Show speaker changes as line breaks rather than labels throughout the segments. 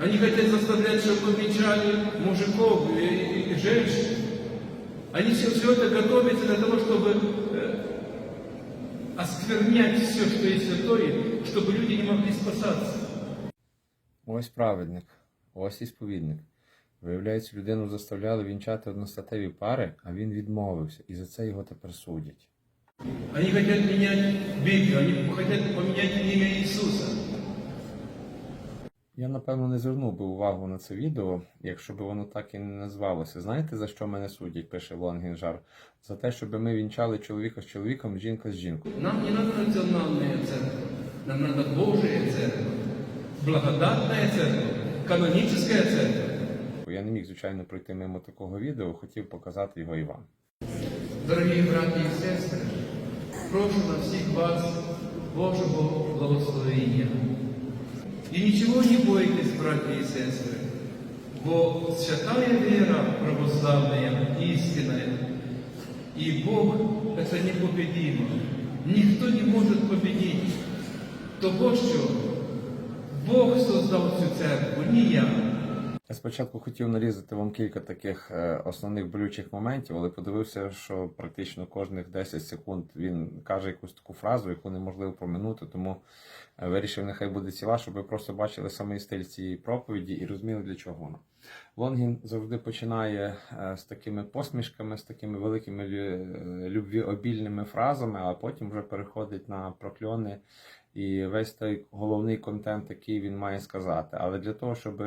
Они хотят заставлять, чтобы венчали мужиков и, и- и женщин. Они все, все это готовятся для того, чтобы э, осквернять все, что есть святое, чтобы люди не могли спасаться.
Ось праведник, ось і сповідник. Виявляється, людину заставляли вінчати одностатеві пари, а він відмовився, і за це його тепер судять.
Они хотят менять Библию, они хотят поменять имя Иисуса.
Я, напевно, не звернув би увагу на це відео, якщо б воно так і не назвалося. Знаєте, за що мене судять, пише Лонгінжар? За те, щоб ми вінчали чоловіка з чоловіком, жінка з жінкою.
Нам не надо национальная церковь, нам надо Божия церковь, благодатная церковь, каноническая церковь.
Я не міг, звичайно, пройти мимо такого відео, хотів показати його і вам.
Дорогие братья и сестры, прошу на всех вас Божьего благословения. И ничего не бойтесь, братья и сестры, бо святая вера православная, истинная, и Бог это непобедимо. Никто не может победить того, що Бог создав цю церкву, не я.
Я спочатку хотів нарізати вам кілька таких е, основних болючих моментів, але подивився, що практично кожних 10 секунд він каже якусь таку фразу, яку неможливо проминути, тому е, вирішив, нехай буде ціла, щоб ви просто бачили самий стиль цієї проповіді і розуміли, для чого вона. Лонгін завжди починає е, з такими посмішками, з такими великими лю- любвіобільними фразами, а потім вже переходить на прокльони і весь той головний контент, який він має сказати. Але для того, щоб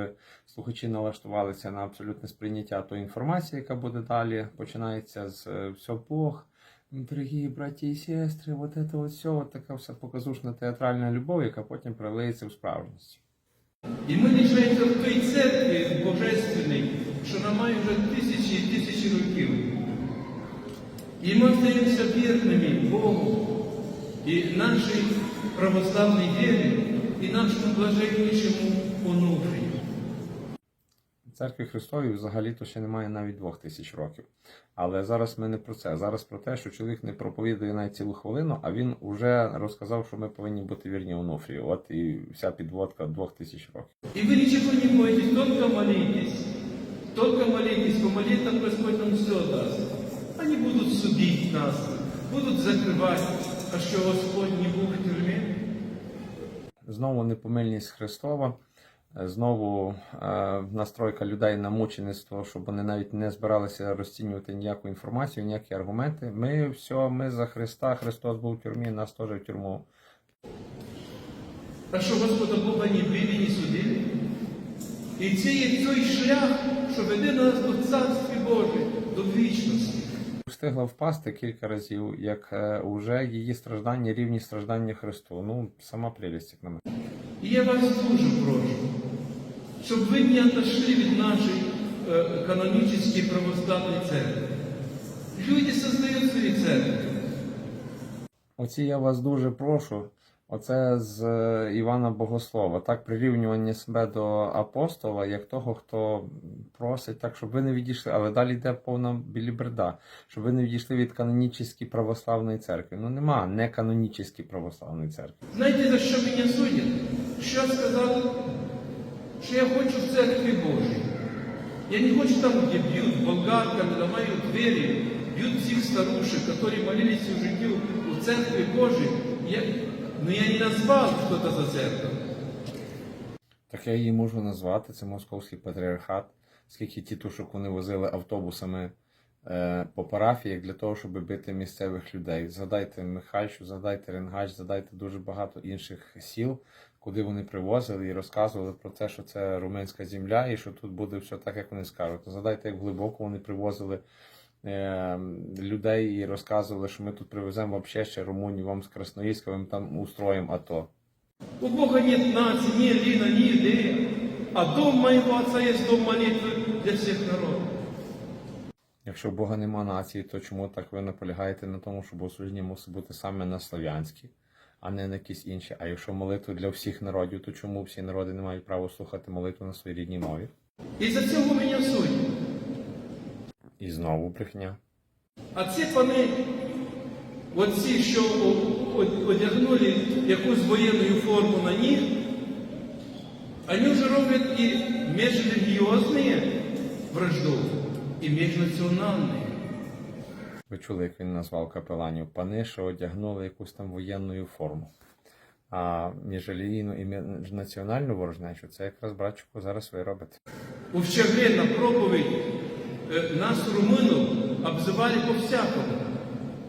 слухачі налаштувалися на абсолютне сприйняття тої інформації, яка буде далі, починається з е, все Бог. Дорогі браті і сестри, от це от все, от така вся показушна театральна любов, яка потім проявляється в справжності.
І ми лишаємося в той церкві божественній, що нам має вже тисячі і тисячі років. І ми остаємося вірними Богу і нашій православній вірі, і нашому блаженнішому онуфрію.
Церкві Христовій взагалі-то ще немає навіть двох тисяч років. Але зараз ми не про це. Зараз про те, що чоловік не проповідує навіть цілу хвилину, а він вже розказав, що ми повинні бути вірні Онуфрію. От і вся підводка двох тисяч років.
И вы ничего не бойтесь, только молитесь. Только молитесь, по молитвам Господь нам все даст. Они будут судить нас, будут закрывать, а что Господь не був в тюрьме.
Знову непомильність Христова, знову е, настройка людей на мучеництво, щоб вони навіть не збиралися розцінювати ніяку інформацію, ніякі аргументи. Ми все, ми за Христа, Христос був в тюрмі, нас теж в тюрму.
А що Господа Бога не били, не судили? І це є той шлях, що веде нас до Царства Божої, до вічності.
Встигла впасти кілька разів, як е, уже її страждання рівні страждання Христу. Ну, сама прелість, як на мене.
І я вас дуже прошу, щоб ви не отошли від нашої е, канонічної православної церкви. Люди создають свої церкви.
Оці я вас дуже прошу. Оце з е, Івана Богослова. Так, прирівнювання себе до апостола, як того, хто просить, так, щоб ви не відійшли, але далі йде повна біліберда, щоб ви не відійшли від канонічної православної церкви. Ну нема не канонічної православної церкви.
Знаєте, за що мене судять? Що я сказав? Що я хочу в церкві Божій. Я не хочу там, где бьют болгарками, ломают двери, бьют всех старушек, которые молились всю житию в церкви Божией. Я, но я не назвал что-то за церковь.
Так я її можу назвати. Це московський патріархат, скільки тітушок вони возили автобусами е, по парафіях для того, щоб бити місцевих людей. Згадайте Михайщу, згадайте Ренгач, згадайте дуже багато інших сіл, куди вони привозили і розказували про те, що це румунська земля і що тут буде все так, як вони скажуть. Згадайте, як глибоко вони привозили. Е, Людей і розказували, що ми тут привеземо вообще ще Румунію вам з Красноїльська, ми там устроїмо АТО.
У Бога нет нации, ни Лина, ни Идея. А дом моего отца есть дом молитвы для всех народов.
Якщо в Бога нема нації, то чому так ви наполягаєте на тому, що богослужіння мусить бути саме на слав'янській, а не на якісь інші? А якщо молитва для всіх народів, то чому всі народи не мають права слухати молитву на своїй рідній мові?
І за цього мене судять.
І знову брехня.
А ці пани, оці, що о- о- одягнули якусь воєнну форму на них, Они уже роблять и межрелигиозные вражду, и межнациональные.
Ви чули, як він назвав капеланів пани, що одягнули якусь там воєнну форму. А міжрелігійну і міжнаціональну ворожнечу це якраз братчику зараз ви робите.
У Вчегле на проповедь э, нас, румынов, обзывали по-всякому,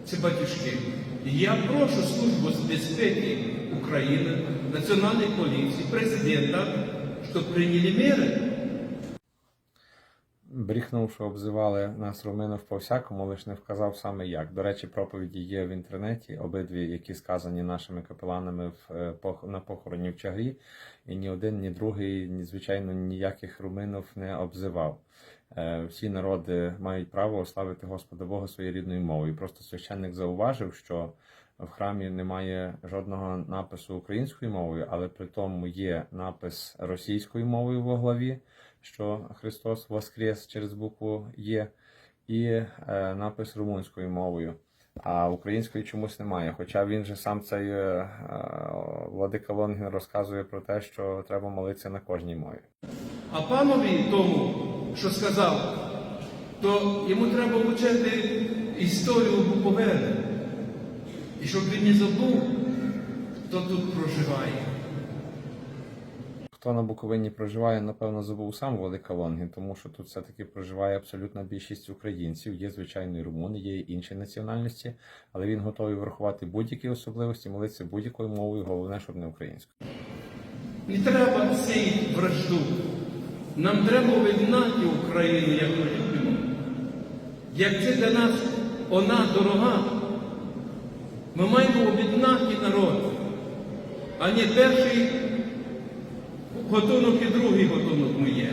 ці батюшки. І я прошу службу з безпеки України, Національної поліції, президента, щоб прийняли міри.
Бріхнув, що обзивали нас руминов по всякому, лише не вказав саме як. До речі, проповіді є в інтернеті, обидві, які сказані нашими капеланами в, е, на похороні в Чагрі, і ні один, ні другий, ні, звичайно, ніяких руминов не обзивав. Е, Всі народи мають право ославити Господа Бога своєю рідною мовою. Просто священник зауважив, що в храмі немає жодного напису українською мовою, але при тому є напис російською мовою в главі, що Христос Воскрес через букву Є, і е, напис румунською мовою. А української чомусь немає. Хоча він же сам цей е, Владика Лонгін розказує про те, що треба молитися на кожній мові.
А панові тому, що сказав, то йому треба вчити історію Буковини. І щоб він не забув, хто тут проживає.
Хто на Буковині проживає, напевно, забув сам Владика Лонгін, тому що тут все-таки проживає абсолютна більшість українців. Є звичайно і румуни, є і інші національності, але він готовий врахувати будь-які особливості, молитися будь-якою мовою, головне, щоб не українською.
Не треба сіяти вражду. Нам треба об'єднати Україну, як ми любимо. Як це для нас вона дорога, ми маємо об'єднати народ, а не перший готунок і другий готунок ми є.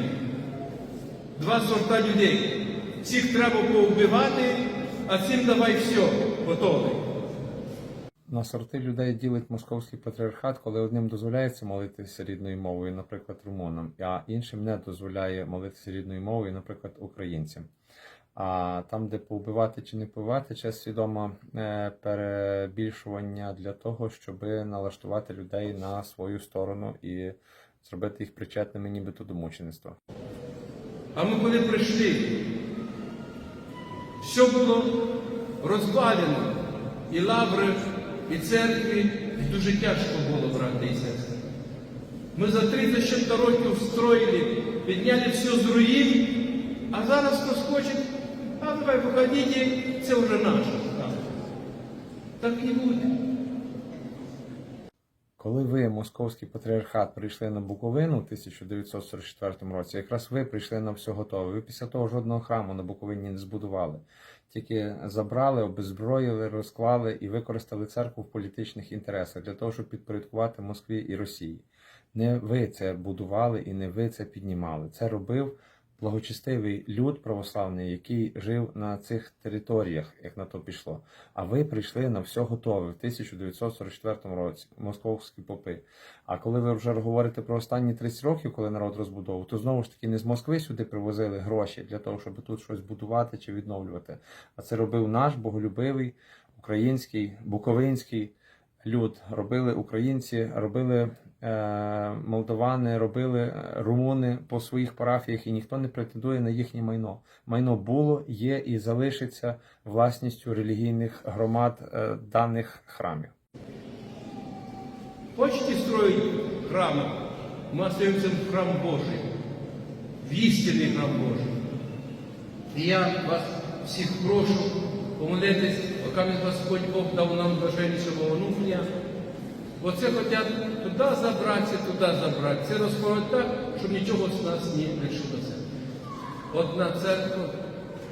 Два сорта людей. Всіх треба повбивати, а цим давай все, готовий.
На сорти людей ділить московський патріархат, коли одним дозволяється молитися рідною мовою, наприклад, румунам, а іншим не дозволяє молитися рідною мовою, наприклад, українцям. А там, де повбивати чи не повбивати, це свідоме перебільшування для того, щоб налаштувати людей на свою сторону і зробити їх причетними нібито до мучеництва.
А ми коли прийшли, все було розвалено. І лаври, і церкві дуже тяжко було, брати і сестри. Ми за 36 років встроїли, підняли все з руїн, а зараз схоче, а давай виходіть, це вже наше. Так, і буде.
Коли ви, московський патріархат, прийшли на Буковину в 1944 році, якраз ви прийшли на все готове. Ви після того жодного храму на Буковині не збудували. Тільки забрали, обезброїли, розклали і використали церкву в політичних інтересах для того, щоб підпорядкувати Москві і Росії. Не ви це будували і не ви це піднімали. Це робив благочестивий люд православний, який жив на цих територіях, як на то пішло. А ви прийшли на все готове в 1944 році, московські попи. А коли ви вже говорите про останні 30 років, коли народ розбудовував, то знову ж таки не з Москви сюди привозили гроші для того, щоб тут щось будувати чи відновлювати. А це робив наш боголюбивий український, буковинський люд. Робили українці, робили молдовани, робили е, румуни по своїх парафіях, і ніхто не претендує на їхнє майно. Майно було, є і залишиться власністю релігійних громад е, даних храмів.
Хочете строить храмы? Мы остаемся в храм Божий, в истинный храм Божий. І я вас всіх прошу помолитись, поки мені Господь Бог дав нам блаженнішого онуфрія. Оце хочуть туди забратися, туди забратися. Це розповідь так, щоб нічого з нас не лишилося. Одна церква,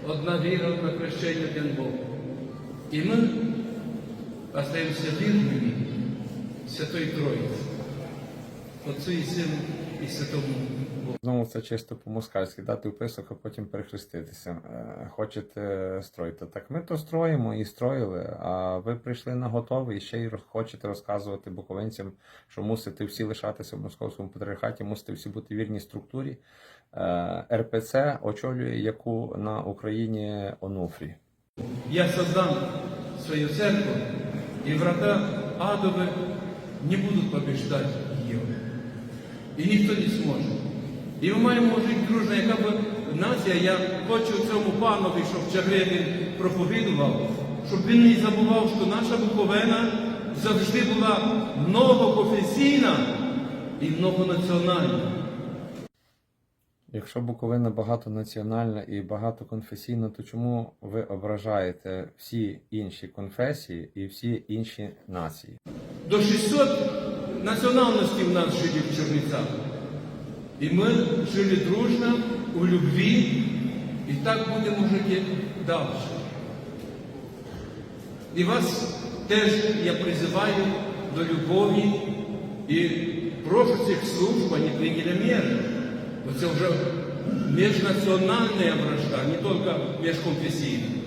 одна віра, одна хрещення, один Бог. І ми остаємося вірними Святої Троїці, Отцю і Сину і Святому.
Знову це чисто по-москальськи, дати вписок, а потім перехреститися. Е, Хочете строїти. Так ми то строїмо і строїли, а ви прийшли на готове і ще й хочете розказувати буковинцям, що мусите всі лишатися в московському патріархаті, мусите всі бути вірній структурі. Е, РПЦ очолює яку на Україні Онуфрій.
Я создам свою церковь, и врата адовы не будут побеждать ее. І ніхто не зможе. І ми маємо жити дружно, яка б нація, я хочу цьому панові, щоб Чагрин він проповідував, щоб він не забував, що наша Буковина завжди була многоконфесійна і многонаціональна.
Якщо Буковина багатонаціональна і багатоконфесійна, то чому ви ображаєте всі інші конфесії і всі інші нації?
До 600 національностей у нас жили в Чернівцях. І ми жили дружно, у любві, і так будемо жити далі. І вас теж я призиваю до любові і прошу цих служб, вони прийняли міри. Бо це вже міжнаціональна вражда, не тільки міжконфесійна.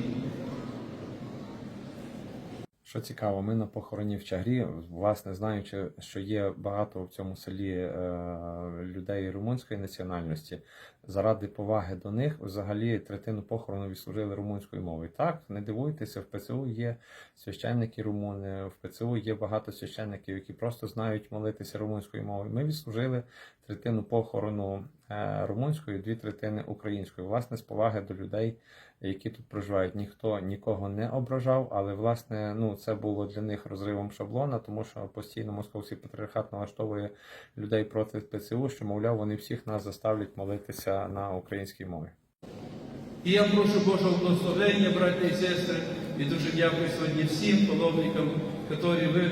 Що цікаво, ми на похороні в Чагрі, власне, знаючи, що є багато в цьому селі е, людей румунської національності, заради поваги до них, взагалі третину похорону відслужили румунською мовою. Так, не дивуйтеся, в ПЦУ є священники румуни, в ПЦУ є багато священників, які просто знають молитися румунською мовою. Ми відслужили третину похорону е, румунською, дві третини українською. Власне, з поваги до людей, які тут проживають. Ніхто нікого не ображав, але власне ну це було для них розривом шаблона, тому що постійно московський патріархат налаштовує людей проти ПЦУ, що мовляв, вони всіх нас заставлять молитися на українській мові.
І я прошу Божого благословення, браті і сестри, і дуже дякую сьогодні всім паломникам, які ви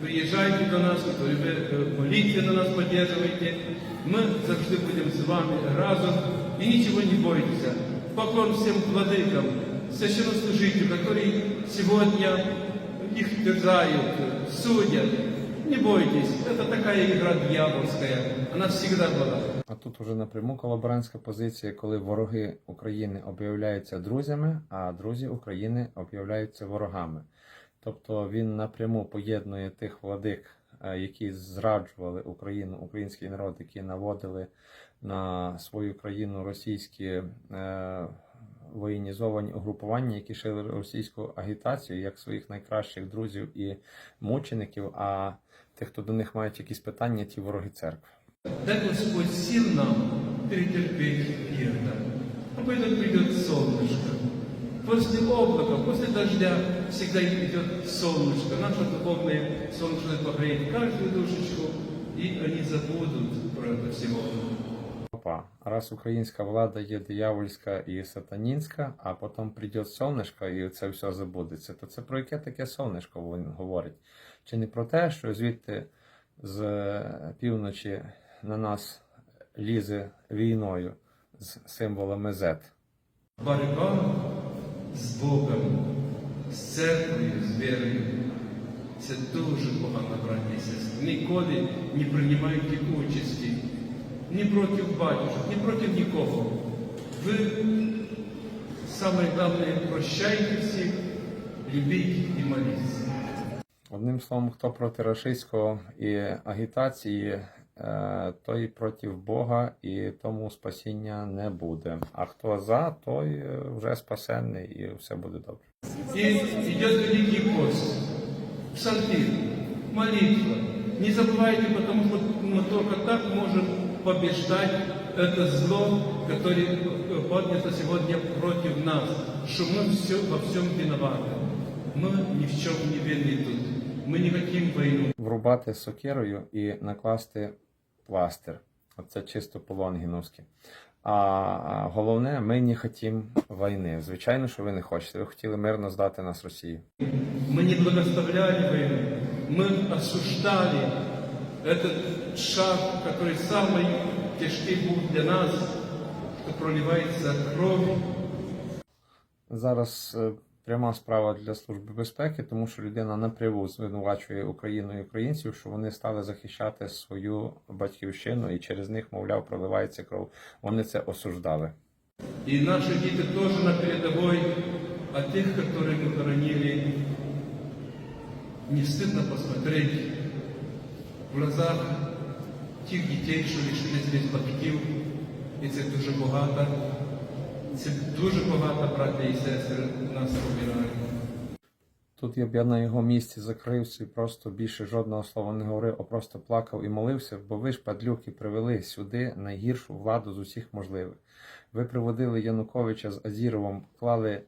приїжджаєте до нас, які ви е, молитві на нас підтримуєте. Ми завжди будемо з вами разом і нічого не бойтеся. Поклон всім владикам, священнослужителям, які сьогодні їх терзают, судят. Не бойтесь, это такая игра дьявольская, она всегда была.
А тут уже напряму колаборантська позиція, коли вороги України об'являються друзями, а друзі України об'являються ворогами. Тобто він напряму поєднує тих владик, е, які зраджували Україну, український народ, які наводили на свою країну російські е, воєнізовані угрупування, які шили російську агітацію, як своїх найкращих друзів і мучеників. А тих, хто до них мають якісь питання, ті вороги церкви.
Дай Господь сил нам перетерпеть это. А потом придет солнышко. После облака, после дождя всегда идет солнышко. Наше духовное солнышко погреет каждую душечку, и они забудут про это всего.
Опа, раз українська влада є диявольська і сатанінська, а потім прийде сонечко і це все забудеться, то це про яке таке сонечко він говорить? Чи не про те, що звідти з півночі на нас лізе війною з символами Z?
Борьба з Богом, з церквою, з вірою. Це дуже погано, браті. Ніколи не приймайте участі ні проти батюшок, ні проти нікого. Ви саме головне прощайте всіх, любіть і моліться.
Одним словом, хто проти рашистського і агітації, е, той проти Бога, і тому спасіння не буде. А хто за, той е, вже спасенний і все буде добре.
И идет Великий пост, псалтирь, молитва. Не забывайте, потому что мы только так можем побеждать это зло, которое поднято сегодня против нас, что мы все, во всем виноваты. Мы ни в чем не винны тут. Мы не хотим войну.
Врубати сокирою і накласти пластир. Оце чисто по лонгіновськи. А головне, ми не хотімо війни. Звичайно, що ви не хочете. Ви хотіли мирно здати нас Росії.
Мы не благословляли войну. Мы осуждали этот шаг, который самый тяжкий был для нас, что проливается кровь
Зараз е, пряма справа для служби безпеки, тому що людина напряму звинувачує Україну і українців, що вони стали захищати свою батьківщину, і через них, мовляв, проливається кров. Вони це осуждали.
И наши дети тоже на передовой, а тех, которые мы хоронили, не стыдно посмотреть в глазах тих дітей, що лишились без батьків. І це дуже багато. Це дуже багато, браття і сестри, нас обирають.
Тут я б я на його місці закрився і просто більше жодного слова не говорив, а просто плакав і молився, бо ви ж, падлюки, привели сюди найгіршу владу з усіх можливих. Ви приводили Януковича з Азіровим, клали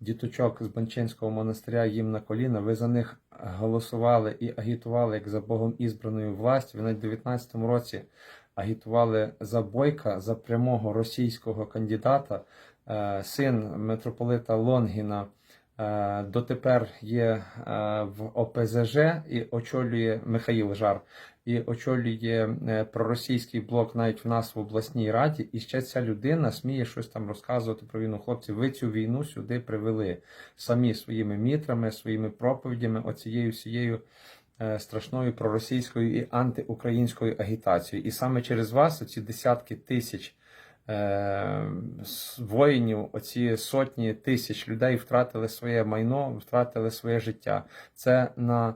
діточок з Банчинського монастиря їм на коліна, ви за них голосували і агітували як за Богом ізбраною властю. Ви в 19-му році агітували за Бойка, за прямого російського кандидата, Е, син митрополита Лонгіна. е, Дотепер є е, в ОПЗЖ і очолює Михаїл Жар, і очолює е, проросійський блок навіть в нас в обласній раді. І ще ця людина сміє щось там розказувати про війну. Хлопці, ви цю війну сюди привели самі своїми мітрами, своїми проповідями, оцією всією е, страшною проросійською і антиукраїнською агітацією. І саме через вас ці десятки тисяч е, воїнів, оці сотні тисяч людей втратили своє майно, втратили своє життя. Це на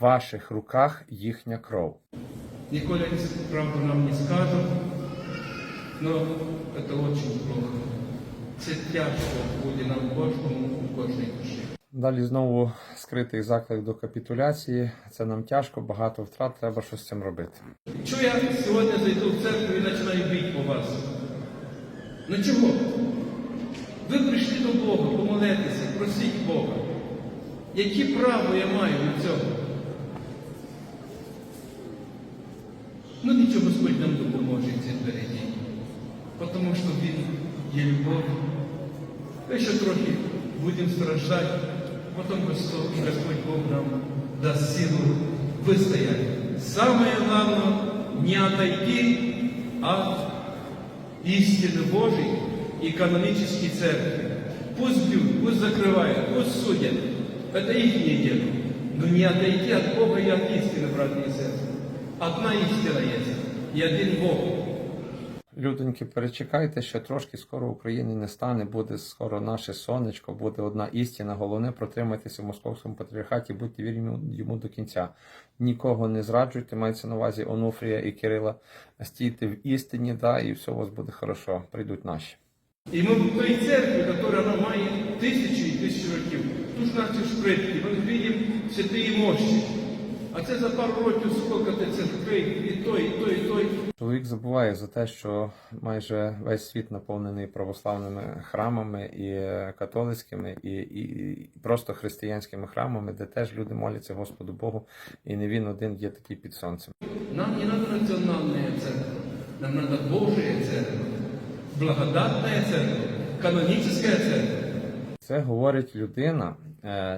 ваших руках їхня кров.
Николи они правду нам не скажут, но это очень плохо. Це тяжко буде нам кожному у кожній душі.
Далі знову скритий заклик до капітуляції. Це нам тяжко, багато втрат, треба щось з цим робити.
Чого я сьогодні зайду в церкву і починаю бити по вас? Ну чого? Ви прийшли до Бога, помолитися, просіть Бога. Які право я маю на цього? Ну нічого Господь нам допоможе в цій впереді. Тому що Він є любов. Ми ще трохи будемо страждати, потім Господь, Господь Бог нам дасть силу выстоять. Самое главное не отойти от истины Божьей и канонической церкви. Пусть бьют, пусть закрывают, пусть судят. Это их дело. Но не отойти от Бога и от истины, братья и сестры. Одна истина есть, и один Бог.
Людоньки, перечекайте, що трошки скоро України не стане, буде скоро наше сонечко, буде одна істина. Головне протримайтеся в московському патріархаті, будьте вірні йому до кінця. Нікого не зраджуйте, мається на увазі Онуфрія і Кирила. Стійте в істині, да, і все у вас буде хорошо. Прийдуть наші.
І ми в той церкві, яка має тисячі і тисячі років, тут наші ми бачимо святої мощі. А це за пару років скільки ти церкви, і той, і той, і той.
Чоловік забуває за те, що майже весь світ наповнений православними храмами і е, католицькими, і, і, і просто християнськими храмами, де теж люди моляться Господу Богу, і не він один є такий під сонцем.
Нам не надо национальная церковь, нам надо Божия церковь, благодатная церковь, каноническая церковь.
Це говорить людина,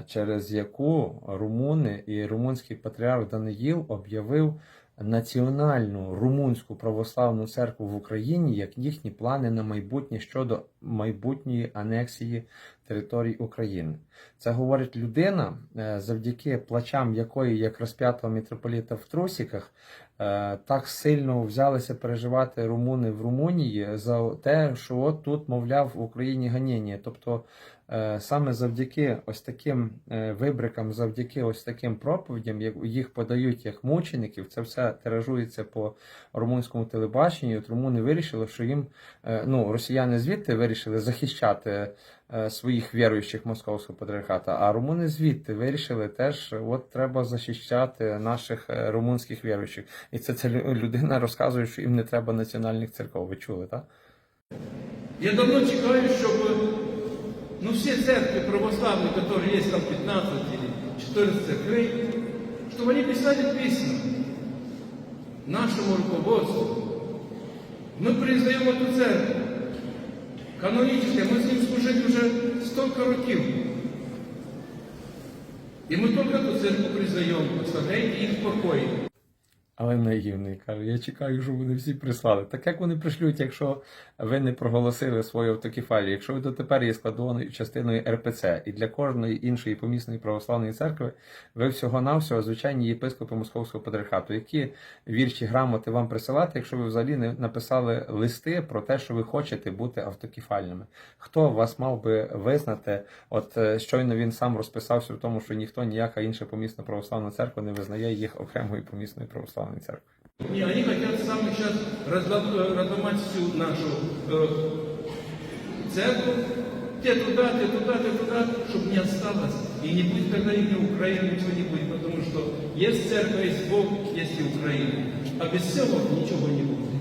через яку румуни і румунський патріарх Даниїл об'явив національну румунську православну церкву в Україні як їхні плани на майбутнє щодо майбутньої анексії територій України. Це говорить людина, е, завдяки плачам якої, як розп'ятого митрополіта в трусіках, е, так сильно взялися переживати румуни в Румунії за те, що от тут, мовляв, в Україні ганіння. Тобто е, саме завдяки ось таким е, вибрикам, завдяки ось таким проповідям, як їх подають як мучеників, це все тиражується по румунському телебаченню. От румуни вирішили, що їм е, ну, росіяни звідти вирішили захищати е, своїх віруючих московського патріархата, а румуни звідти вирішили теж, от треба захищати наших е, румунських віруючих. І це ця лю- людина розказує, що їм не треба національних церков. Ви чули, так?
Я давно чекаю, щоб ну, всі церкви православные, которые есть там 15 или 14 церквей, чтобы они писали письма нашему руководству. Мы признаем эту церковь. Канонически, мы с ним служили уже столько років. І ми тільки ту церкву признаємо, оставляйте їх в покої.
Але наївний каже, я чекаю, що вони всі прислали. Так як вони пришлють, якщо ви не проголосили свою автокефалію, якщо ви дотепер є складовою частиною РПЦ, і для кожної іншої помісної православної церкви ви всього-навсього звичайні єпископи Московського патріархату, які вірші грамоти вам присилати, якщо ви взагалі не написали листи про те, що ви хочете бути автокефальними. Хто вас мав би визнати? От е, щойно він сам розписався в тому, що ніхто ніяка інша помісна православна церква не визнає їх окремою помісною православною церквою.
Не, они хотят сами сейчас разломать всю нашу э, церковь. Те туда, те туда, те туда, чтобы не осталось и не будет тогда и ни Украины, ничего не будет, потому что есть церковь, есть Бог, есть и Украина. А без всего ничего не будет.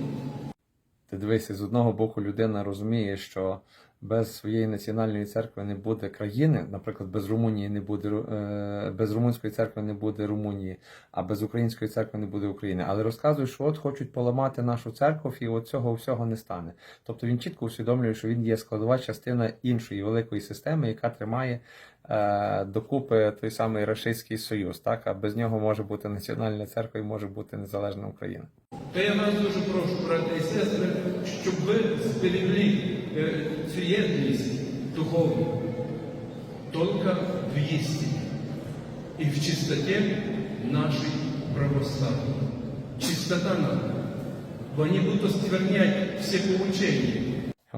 Ти дивися, з одного боку людина розуміє, що без своєї національної церкви не буде країни, наприклад, без Румунії не буде е, без румунської церкви не буде Румунії, а без української церкви не буде України. Але розказує, що от хочуть поламати нашу церкву, і от цього всього не стане. Тобто він чітко усвідомлює, що він є складова частина іншої великої системи, яка тримає докупи той самий Рашистський Союз. Так, а без нього може бути національна церква і може бути незалежна Україна.
То я вас дуже прошу, брати і сестри, щоб ви зберегли е, цю єдність духовну тільки в істині і в чистоті нашей православной. Чистота. Бо вони будуть осквернять всі поучення.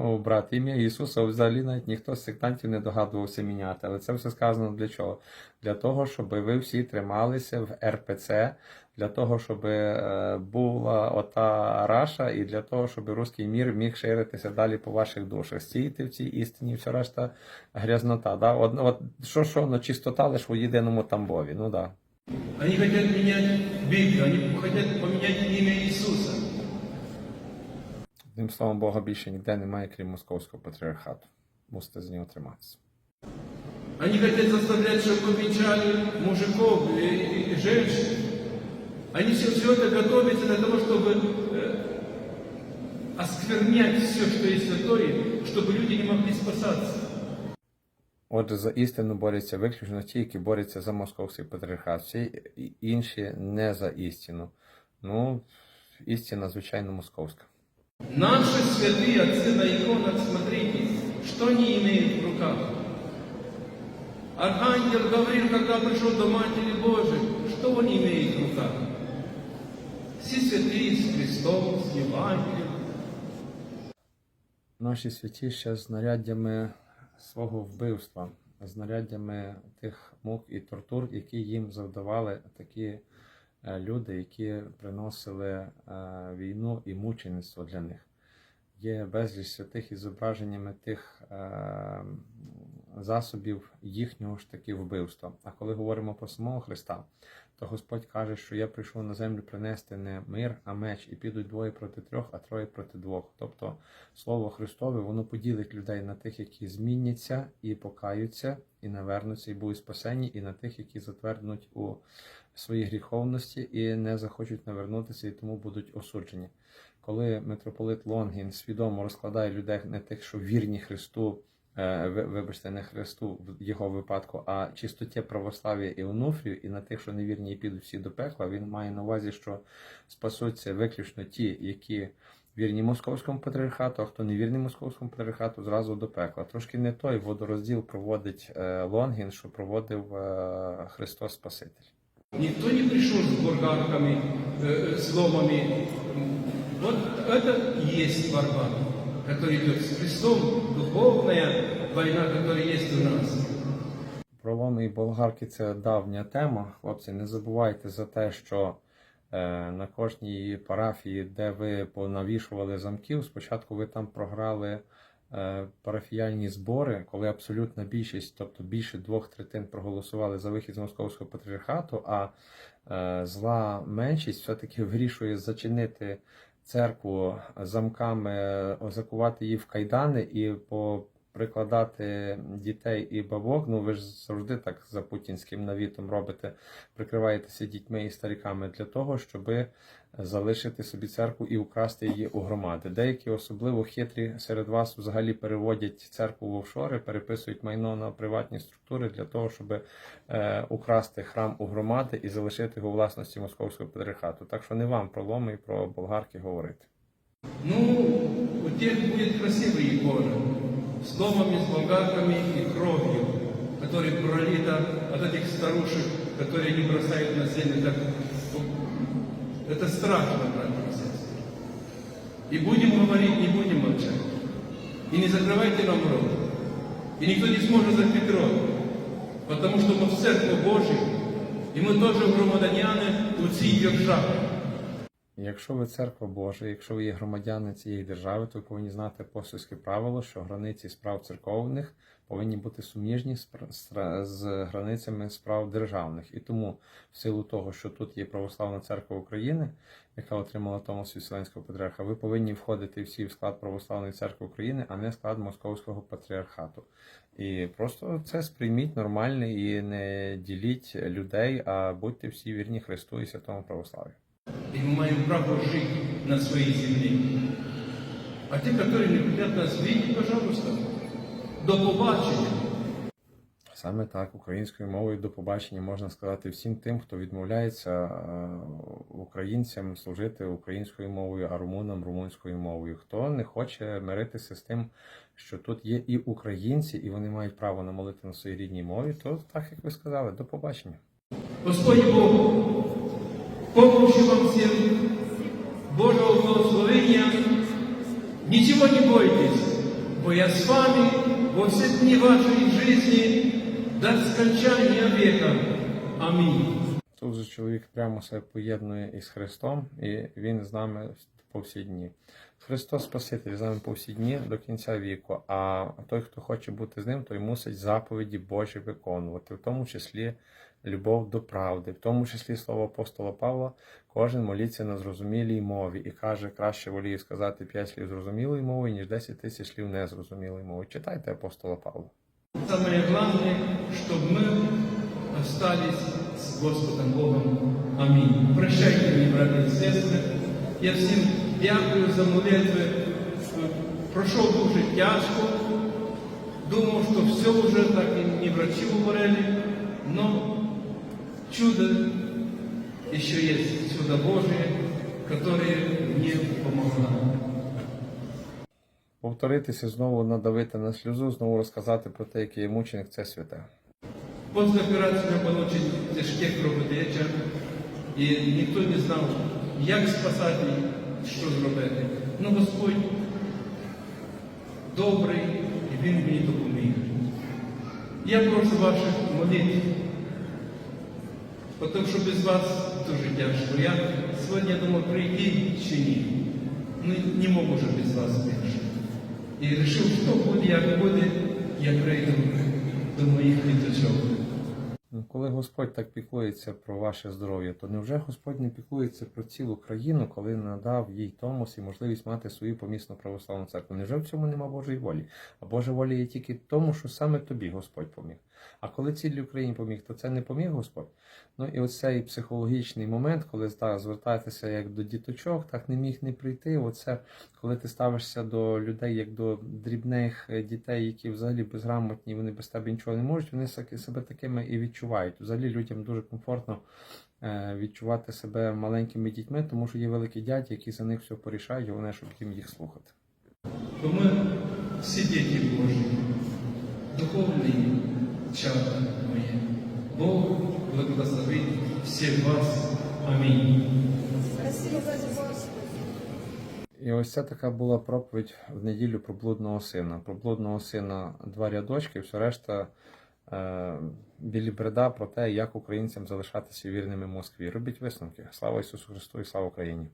О, брат, ім'я Ісуса взагалі навіть ніхто з сектантів не догадувався міняти. Але це все сказано для чого? Для того, щоб ви всі трималися в РПЦ, для того, щоб е, була ота раша, і для того, щоб руський мір міг ширитися далі по ваших душах. Стійте в цій істині, все решта грязнота. Да? От, от, що, що, ну, чистота лише у єдиному тамбові. Ну да.
Они хотят менять Библию, они хотят поменять имя Иисуса.
Одним словом, Бога більше ніде немає, крім московського патріархату. Мусите з нього триматися.
Они хотят заставлять, чтобы венчали мужиков и, и- и женщин. Они все, все это готовятся для того, чтобы э, осквернять все, что есть святое, чтобы люди не могли спасаться.
Отже, за істину борються виключно ті, які борються за московський патріархат. Всі і- інші не за істину. Ну, істина, звичайно, московська.
Наши святые отцы на иконах, смотрите, что они имеют в руках. Архангел Гавриил, когда пришел до Матери Божией, что он имеет в руках? Все святые с Христом, с Евангелием.
Наші святі ще з знаряддями свого вбивства, знаряддями тих мук і тортур, які їм завдавали такі е, люди, які приносили е, війну і мучеництво для них. Є безліч святих із зображеннями тих е, засобів їхнього ж таки вбивства. А коли говоримо про самого Христа, то Господь каже, що я прийшов на землю принести не мир, а меч, і підуть двоє проти трьох, а троє проти двох. Тобто Слово Христове воно поділить людей на тих, які зміняться і покаються, і навернуться, і будуть спасені, і на тих, які затверднуть у своїй гріховності і не захочуть навернутися, і тому будуть осуджені. Коли митрополит Лонгін свідомо розкладає людей не тих, що вірні Христу, е, ви- вибачте, не Христу в його випадку, а чистоті православ'я і онуфрію, і на тих, що невірні і підуть всі до пекла, він має на увазі, що спасуться виключно ті, які вірні московському патріархату, а хто не вірний московському патріархату, зразу до пекла. Трошки не той водорозділ проводить е, Лонгін, що проводив е, Христос Спаситель.
Никто не пришел с бурганками, э, с ломами. Вот это и есть борьба, которая идет с Христом, духовная война, которая есть у нас.
Проломи і болгарки це давня тема. Хлопці, не забувайте за те, що е, на кожній парафії, де ви понавішували замків, спочатку ви там програли парафіяльні збори, коли абсолютна більшість, тобто більше двох третин проголосували за вихід з московського патріархату, а е, зла меншість все-таки вирішує зачинити церкву замками, е, закувати її в кайдани і по прикладати дітей і бабок, ну ви ж завжди так за путінським навітом робите, прикриваєтеся дітьми і стариками для того, щоб залишити собі церкву і украсти її у громади. Деякі особливо хитрі серед вас взагалі переводять церкву в офшори, переписують майно на приватні структури для того, щоб е, украсти храм у громади і залишити його власності московського патріархату. Так що не вам про ломи і про болгарки говорити.
Ну, у тех будет красивая икона с ломами, с болгарками и кровью, которая пролита от этих старушек, которые не бросают на землю. Так, это страшно, братья и сестры. И будем говорить, не будем молчать. И не закрывайте нам рот. И никто не сможет закрыть рот. Потому что мы в Церкви Божьей, и мы тоже громадяне у цій держави.
І Якщо ви церква Божа, якщо ви є громадяни цієї держави, то ви повинні знати апостольське правило, що границі справ церковних повинні бути суміжні з границями справ державних. І тому, в силу того, що тут є Православна церква України, яка отримала Томас від Вселенського патріарха, ви повинні входити всі в склад Православної церкви України, а не в склад Московського патріархату. І просто це сприйміть нормально і не діліть людей, а будьте всі вірні Христу і святому православ'ю.
И мы имеем право жить на своей земле. А те, которые не хотят нас видеть, пожалуйста, до побачення.
Саме так, українською мовою до побачення можна сказати всім тим, хто відмовляється е, українцям служити українською мовою, а румунам румунською мовою. Хто не хоче миритися з тим, що тут є і українці, і вони мають право на молитву на своїй рідній мові, то так як ви сказали, до побачення.
Господь Бог, помощи вам всем, Божьего благословения. Ничего не бойтесь, бо я с вами все дни вашей жизни до скончания века. Аминь.
Тут же чоловік прямо себе поєднує із Христом, і він з нами по всі дні. Христос Спаситель з нами по всі дні до кінця віку. А той, хто хоче бути з ним, той мусить заповіді Божі виконувати, в тому числі любов до правди, в тому числі слово апостола Павла, кожен моліться на зрозумілій мові і каже, краще волію сказати п'ять слів зрозумілою мовою, ніж 10 тисяч слів незрозумілою мовою. Читайте апостола Павла.
Самое главное, чтобы мы остались с Господом Богом. Аминь. Прощайте мені, брати і сестри. Я всім дякую за молитви. Пройшов дуже тяжко. Думав, що все вже так і не врачи говорили. Но чудо еще есть, чудо Божие, которое мне помогло.
Повторитися знову надавити на сльозу, знову розказати про те, який мученик, це святе.
Після операції було дуже тяжке кровотеча, і ніхто не знав, як спасати, що зробити. Ну, Господь добрий, і Він мені допоміг. Я прошу ваших молитв, тому що без вас дуже тяжко. Я сьогодні думав прийти чи ні. Ну, не можу вже без вас більше. І вирішив, что буде, як буде, я прийду до моїх діточок.
Ну, Коли Господь так піклується про ваше здоров'я, то невже Господь не піклується про цілу країну, коли надав їй Томос і можливість мати свою помісну православну церкву? Невже в цьому нема Божої волі? А Божа воля є тільки тому, що саме тобі Господь поміг. А коли цілій Україні поміг, то це не поміг Господь. Ну і оцей психологічний момент, коли так, звертаєтеся як до діточок, так не міг не прийти. Оце коли ти ставишся до людей як до дрібних е, дітей, які взагалі безграмотні, вони без тебе нічого не можуть, вони себе такими і відчувають. Взагалі людям дуже комфортно е, відчувати себе маленькими дітьми, тому що є великі дяді, які за них все порішають, головне, щоб їм їх слухати.
то мы все дети Божьи, духовные чада мои. Бог благословит всех вас.
Любовь.
І ось це така була проповідь в неділю про блудного сина. Про блудного сина два рядочки, все решта білі бреда про те, як українцям залишатися вірними Москві. Робіть висновки. Слава Ісусу Христу і слава Україні!